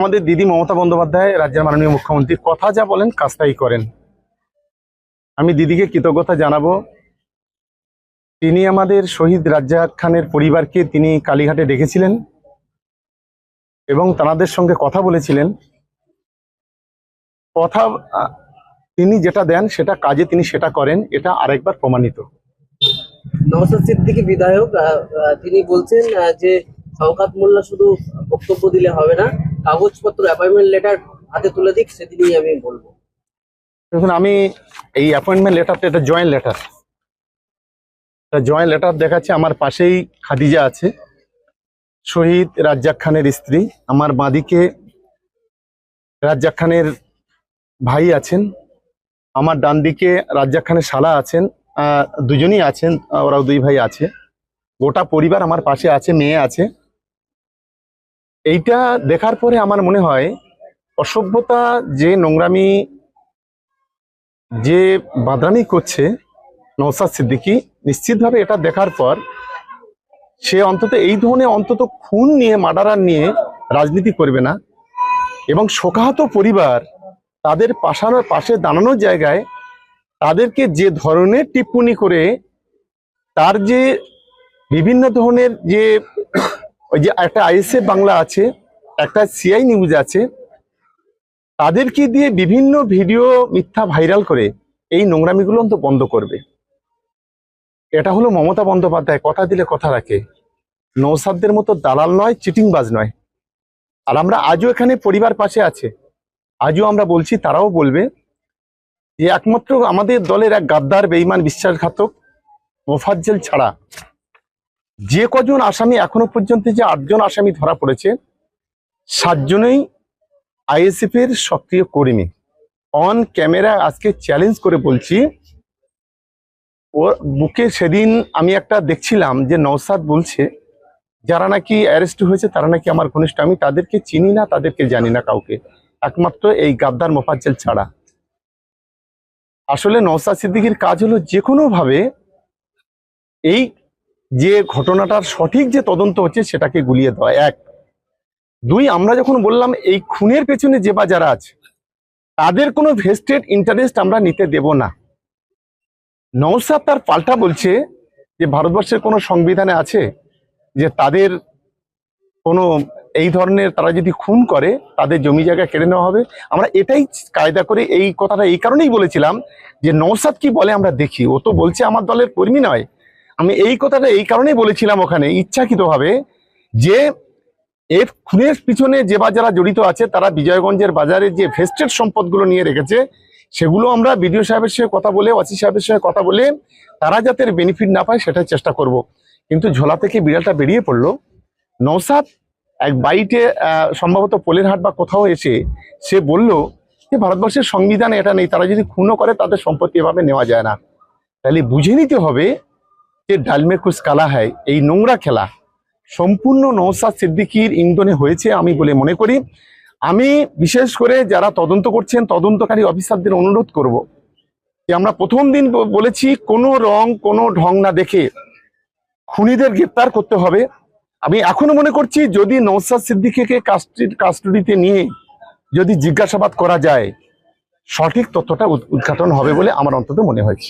আমাদের দিদি মমতা বন্দ্যোপাধ্যায়, রাজ্যের মাননীয় মুখ্যমন্ত্রী, কথা যা বলেন কাজ তাই করেন। আমি দিদিকে কৃতজ্ঞতা জানাব। তিনি আমাদের শহীদ রাজ্জাক খানের পরিবারকে তিনি কালীঘাটে ডেকেছিলেন এবং তাদের সঙ্গে কথা বলেছিলেন। কথা তিনি যেটা দেন সেটা কাজে তিনি সেটা করেন, এটা আরেকবার প্রমাণিত। নওশাদ সিদ্দিকী বিধায়ক তিনি বলছেন যে শওকাত মোল্লা শুধু বক্তব্য দিলে হবে না কাগজপত্র অ্যাপয়েন্টমেন্ট লেটার হাতে তুলে দিক, সেদিনই আমি বলব। দেখুন, আমি এই অ্যাপয়েন্টমেন্ট লেটারটা এটা জয়েন্ট লেটার জয়েন্ট লেটার দেখাচ্ছে, আমার পাশেই খাদিজা আছে। শহীদ রাজ্জাক খানের স্ত্রী। আমার বাঁদিকে রাজ্জাক খানের ভাই আছেন। আমার ডান দিকে রাজ্জাক খানের শালা আছেন। দুজনই আছেন ওরাও দুই ভাই আছে। গোটা পরিবার আমার পাশে আছে, মেয়ে আছে। এইটা দেখার পরে আমার মনে হয় অসভ্যতা যে নোংরামি, যে বাদরামি করছে নৌসাদ সিদ্দিকি, নিশ্চিতভাবে এটা দেখার পর সে অন্তত এই ধরনের অন্তত খুন নিয়ে মার্ডারার নিয়ে রাজনীতি করবে না এবং শোকাহত পরিবার তাদের পাশানোর পাশে দাঁড়ানোর জায়গায় তাদেরকে যে ধরনের টিপ্পনি করে তার যে বিভিন্ন ধরনের যে ওই যে একটা আইএসএফ বাংলা আছে, একটা সিআই নিউজ আছে তাদেরকে দিয়ে বিভিন্ন ভিডিও মিথ্যা ভাইরাল করে এই নোংরামিগুলো অন্ত বন্ধ করবে? এটা হলো মমতা বন্দ্যোপাধ্যায়, কথা দিলে কথা রাখে। নৌসাদদের মতো দালাল নয়, চিটিংবাজ নয়। আর আমরা আজও এখানে পরিবার পাশে আছে। আজও আমরা বলছি, তারাও বলবে যে একমাত্র আমাদের দলের এক গাদ্দার বেইমান বিশ্বাসঘাতক, মোফাজ্জেল ছাড়া যে কজন আসামি এখনও পর্যন্ত যে আটজন আসামি ধরা পড়েছে, সাতজনেই আইএসএফ এর সক্রিয় কর্মী। অন ক্যামেরা আজকে চ্যালেঞ্জ করে বলছি ওর বুকে সেদিন আমি একটা দেখছিলাম যে নৌসাদ বলছে, যারা নাকি অ্যারেস্ট হয়েছে তারা নাকি আমার ঘনিষ্ঠ, আমি তাদেরকে চিনি না, তাদেরকে জানি না কাউকে। একমাত্র এই গাদ্দার মোফাজ্জেল ছাড়া। আসলে নৌসাদ সিদ্দিকীর কাজ হলো যে কোনোভাবে এই যে ঘটনাটার সঠিক যে তদন্ত হচ্ছে সেটাকে গুলিয়ে দেওয়া। এক। দুই, আমরা যখন বললাম এই খুনের পেছনে যে বা যারা আছে, তাদের কোনো ভেস্টেড ইন্টারেস্ট আমরা নিতে দেব না। নৌসাদ তার পাল্টা বলছে যে ভারতবর্ষের কোনো সংবিধানে আছে যে তাদের কোনো এই ধরনের তারা যদি খুন করে, তাদের জমি জায়গা কেড়ে নেওয়া হবে। আমরা এটাই কায়দা করে এই কথাটা এই কারণেই বলেছিলাম যে নৌসাদ কি বলে আমরা দেখি। ও তো বলছে আমার দলের কর্মী নয় আমি এই কথাটা এই কারণেই বলেছিলাম ওখানে, ইচ্ছাকৃতভাবে, যে এর খুনের পিছনে যে বা যারা জড়িত আছে, তারা বিজয়গঞ্জের বাজারে যে ভেস্টেড সম্পদগুলো নিয়ে রেখেছে, সেগুলো আমরা বিডিও সাহেবের সঙ্গে কথা বলে, ওয়াসি সাহেবের সঙ্গে কথা বলে, তারা যাতে বেনিফিট না পায়, সেটাই চেষ্টা করব। কিন্তু ঝোলা থেকে বিড়ালটা বেরিয়ে পড়ল। নৌসাদ এক বাইটে সম্ভবত পোলের হাট বা কোথাও এসে সে বলল যে, ভারতবর্ষের সংবিধানে এটা নেই, তারা যদি খুনও করে, তাদের সম্পত্তি এভাবে নেওয়া যায় না। তাহলে বুঝে নিতে হবে যে কুচ কালা হয় এই নোংরা খেলা। সম্পূর্ণ নৌসাদ সিদ্দিকির ইন্ধনে হয়েছে আমি বলে মনে করি। আমি বিশেষ করে যারা তদন্ত করছেন, তদন্তকারী অফিসারদের অনুরোধ করব যে আমরা প্রথম দিন বলেছি, কোনো রং, কোনো ঢং না দেখে খুনিদের গ্রেপ্তার করতে হবে। আমি এখনও মনে করছি, যদি নৌসাদ সিদ্দিকিকে কাস্টডি- কাস্টডিতে নিয়ে যদি জিজ্ঞাসাবাদ করা যায়, সঠিক তথ্যটা উদ- উদ্ঘাটন হবে বলে আমার অন্তত মনে হয়েছে।